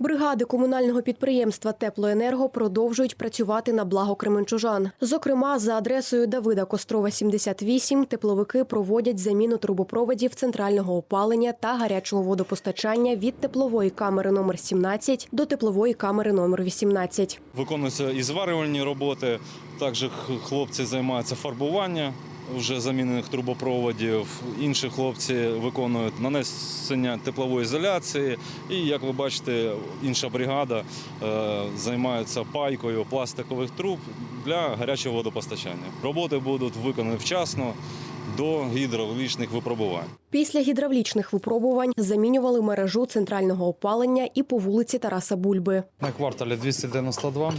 Бригади комунального підприємства Теплоенерго продовжують працювати на благо кременчужан. Зокрема, за адресою Давида Кострова, 78, тепловики проводять заміну трубопроводів центрального опалення та гарячого водопостачання від теплової камери номер 17 до теплової камери номер 18. Виконуються і зварювальні роботи. Також хлопці займаються фарбуванням вже замінених трубопроводів. Інші хлопці виконують нанесення теплової ізоляції. І, як ви бачите, інша бригада е, займається пайкою пластикових труб для гарячого водопостачання. Роботи будуть виконані вчасно до гідравлічних випробувань. Після гідравлічних випробувань замінювали мережу центрального опалення і по вулиці Тараса Бульби. На кварталі 292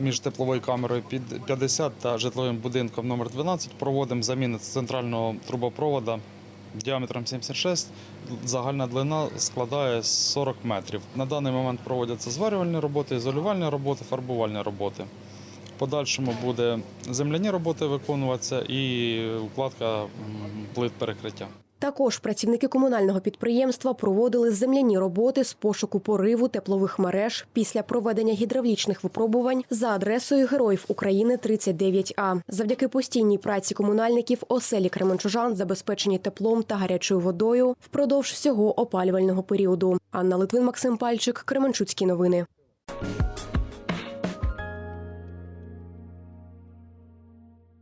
між тепловою камерою під 50 та житловим будинком номер 12 проводимо заміну центрального трубопровода діаметром 76. Загальна длина складає 40 метрів. На даний момент проводяться зварювальні роботи, ізолювальні роботи, фарбувальні роботи. Подальшому буде земляні роботи виконуватися і укладка плит перекриття. Також працівники комунального підприємства проводили земляні роботи з пошуку пориву теплових мереж після проведення гідравлічних випробувань за адресою Героїв України 39А. Завдяки постійній праці комунальників оселі Кременчужан забезпечені теплом та гарячою водою впродовж всього опалювального періоду. Анна Литвин, Максим Пальчик, Кременчуцькі новини.